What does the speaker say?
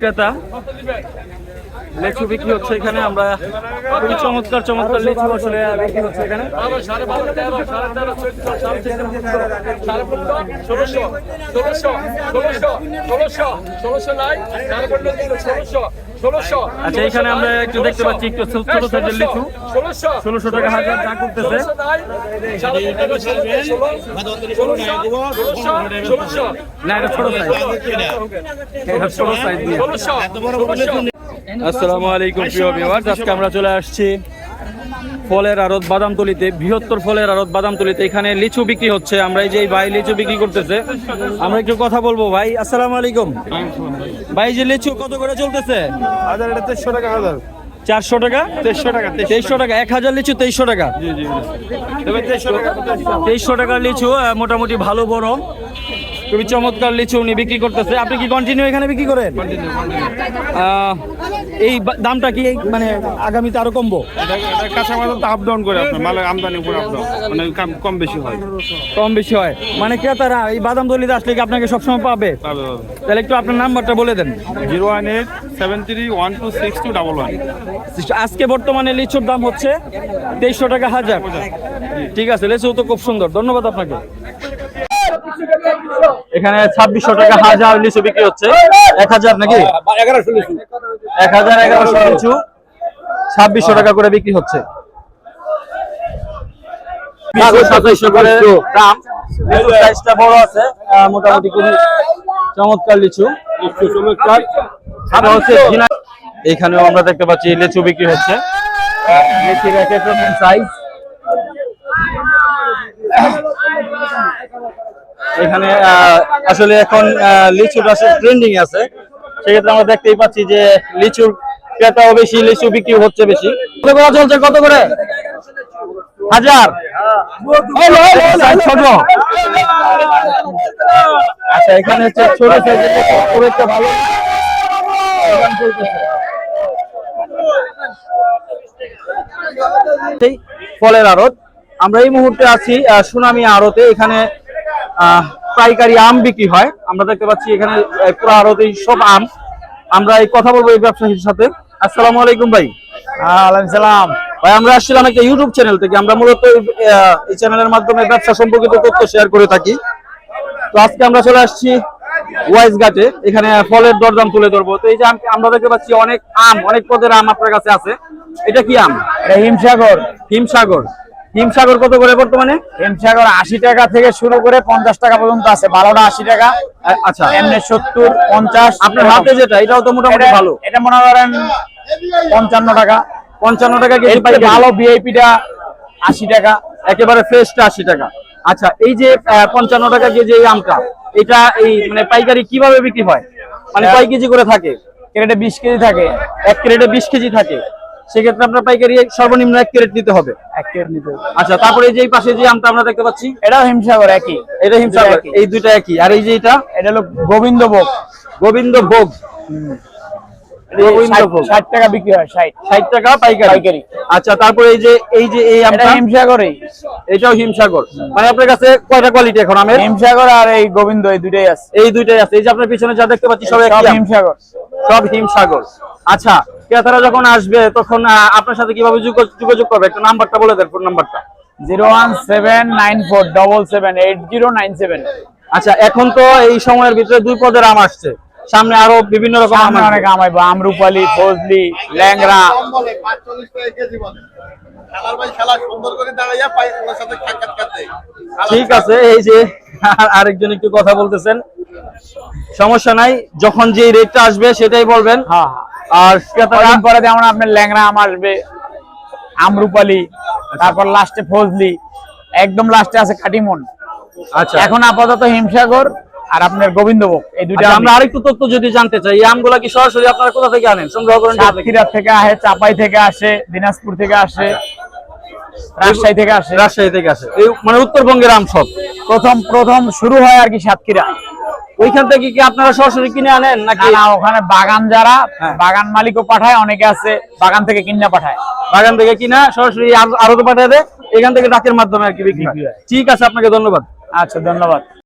ক্রেতা লেচু বিক্রি হচ্ছে এখানে, আমরা খুবই চমৎকার চমৎকার লেচু আসলে বিক্রি হচ্ছে এখানে। আচ্ছা এখানে আমরা একটু দেখতে পাচ্ছি একটু ছোট সাইজের লিচু। ষোলোশো টাকা হাজার দাম করতেছে। না, এটা ছোট সাইজ। ছোট সাইজ আসসালামু আলাইকুম প্রিয় ভিউয়ার্স আজকে আমরা চলে আসছি ফলের আড়ত বাদামতলিতে বৃহত্তর ফলের আড়ত বাদামতলিতে। এখানে লিচু বিক্রি হচ্ছে। আমরা এই যে ভাই লিচু বিক্রি করতেছে আমরা একটু কথা বলব। ভাই আসসালামু আলাইকুম। ভাই যে লিচু কত করে চলতেছে? হাজার এটা তেইশশো টাকা হাজার। চারশো টাকা? তেইশশো টাকা তেইশশো। টাকা। এক হাজার লিচু তেইশশো টাকা। জি জি তবে তেইশশো টাকা টাকার লিচু মোটামুটি ভালো বড়। খুবই চমৎকার লিচু উনি বিক্রি করতেছে। আপনি কি কন্টিনিউ এখানে বিক্রি করেন? এই দামটা কি মানে আগামীতে আরও কমবো? কাঁচামাল তো আপ ডাউন করে আপনার মালের আমদানি উপর আপ ডাউন মানে কম বেশি হয়। কম বেশি হয়। মানে ক্রেতারা এই বাদাম দলিতে আসলে কি আপনাকে সবসময় পাবে? তাহলে একটু আপনার নাম্বারটা বলে দেন। Zero one eight seven three one two six two double one. আজকে বর্তমানে লিচুর দাম হচ্ছে তেইশশো টাকা হাজার। ঠিক আছে লিচু তো খুব সুন্দর। ধন্যবাদ আপনাকে। এখানে ছাব্বিশশো টাকা হাজার লিচু বিক্রি হচ্ছে। এক হাজার নাকি? এক হাজার এগারোশো লিচু। ছাব্বিশশো টাকা করে বিক্রি হচ্ছে। বড় আছে মোটামুটি খুবই চমৎকার লিচু। হচ্ছে এখানেও আমরা দেখতে পাচ্ছি লিচু বিক্রি হচ্ছে। লিচির এক সাইজ এখানে আহ, আসলে এখন লিচুটা আসলে ট্রেন্ডিং আছে। সেক্ষেত্রে আমরা দেখতেই পাচ্ছি যে লিচুর ক্রেতাও বেশি লিচু বিক্রি হচ্ছে বেশি। কত করে চলছে? কত করে? হাজার? ছোট আচ্ছা এখানে হচ্ছে ছোট সাইজের খুব একটা ভালো। ফলের আড়ত। আমরা এই মুহূর্তে আছি সুনামি আড়তে। এখানে পাইকারি আম বিক্রি হয়। আমরা দেখতে পাচ্ছি এখানে পুরো আড়তে সব আম। আমরা এই কথা বলব এই ব্যবসায়ীর সাথে। আসসালামু আলাইকুম ভাই। ওয়ালাইকুম সালাম। ভাই আমরা আসছিলাম একটা ইউটিউব চ্যানেল থেকে। আমরা মূলত এই, চ্যানেলের মাধ্যমে ব্যবসা সম্পর্কিত তথ্য শেয়ার করে থাকি। তো আজকে আমরা চলে আসছি ওয়াইজ ঘাটে এখানে ফলের দরদাম তুলে ধরবো। তো এই যে আম- আমরা দেখতে পাচ্ছি অনেক আম অনেক পদের আম আপনার কাছে আছে। এটা কি আম? এটা হিমসাগর। হিমসাগর। হিমসাগর কত করে বর্তমানে? হিমসাগর আশি টাকা থেকে শুরু করে পঞ্চাশ টাকা পর্যন্ত আছে। বারোটা আশি টাকা। আচ্ছা। এমনি সত্তর পঞ্চাশ। আপনার হাতে যেটা এটাও তো মোটামুটি ভালো। এটা মনে করেন পঞ্চান্ন টাকা। পঞ্চান্ন টাকা। ভালো ভিআইপিটা আশি টাকা একেবারে ফ্রেশটা আশি টাকা। আচ্ছা এই যে পঞ্চান্ন টাকা কেজি এই আমটা এটা এই মানে পাইকারি কীভাবে বিক্রি হয়? মানে কয় কেজি করে থাকে? ক্রেটে বিশ কেজি থাকে। এক ক্রেটে বিশ কেজি থাকে। সেক্ষেত্রে আপনার পাইকারি সর্বনিম্ন এক ক্রেট নিতে হবে। এক ক্রেট নিতে হবে। আচ্ছা তারপরে এই যে পাশে যে আমটা আমরা দেখতে পাচ্ছি এটাও হিমসাগর একই। এটা হিমসাগর এই দুইটা একই। আর এই যে এটা? এটা হলো গোবিন্দ ভোগ গোবিন্দ ভোগ ষাট টাকা বিক্রি হয় ষাট। ষাট টাকা পাইকারি। পাইকারি। আচ্ছা তারপরে এই যে এই যে এই আমটা এটাও হিমসাগর। মানে আপনার কাছে কয়টা কোয়ালিটি এখন আমের? হিমসাগর আর এই গোবিন্দ এই দুটাই আছে। এই দুইটাই আছে। এই যে আপনার পিছনে যা দেখতে পাচ্ছি সব। হিমসাগর। সব হিমসাগর। আচ্ছা ক্রেতারা যখন আসবে তখন আপনার সাথে কীভাবে যোগাযোগ করবে? একটা নাম্বারটা বলে দেন ফোন নাম্বারটা। Zero one seven nine four double seven eight zero nine seven. আচ্ছা এখন তো এই সময়ের ভিতরে দুই পদের আম আসছে। সামনে আরও বিভিন্ন রকম আম সামনে আসবে। অনেক আমরুপালি ফজলি ল্যাংরা ঠিক আছে এই যে আরেকজন একটু কথা বলতেছেন। সমস্যা নাই যখন যে রেটটা আসবে সেটাই বলবেন। হ্যাঁ। আর কদিন পরে যেমন আপনার ল্যাংরা আম আসবে আমরুপালি তারপর লাস্টে ফজলি একদম লাস্টে আছে কাটিমন। আচ্ছা। এখন আপাতত হিমসাগর আর আপনার গোবিন্দভোগ এই দুইটা আচ্ছা, আমরা আরেকটু তথ্য যদি জানতে চাই এই আমগুলা কি সরাসরি আপনারা কোথা থেকে আনেন? সংগ্রহ করেন থেকে? সাতক্ষীরা থেকে আসে চাপাই থেকে আসে দিনাজপুর থেকে আসে রাজশাহী থেকে আসে। রাজশাহী থেকে আসে। মানে উত্তরবঙ্গের আম সব? প্রথম প্রথম শুরু হয় আর কি সাতক্ষীরা। ওইখান থেকে কি আপনারা সরাসরি কিনে আনেন নাকি না ওখানে বাগান যারা হ্যাঁ। বাগান মালিকও পাঠায় অনেকে আছে বাগান থেকে কিনে পাঠায় বাগান থেকে কিনা সরাসরি আরও তো পাঠায় দেয় এখান থেকে ডাকের মাধ্যমে আর কি বিক্রি। বিক্রি। ঠিক আছে আপনাকে ধন্যবাদ আচ্ছা ধন্যবাদ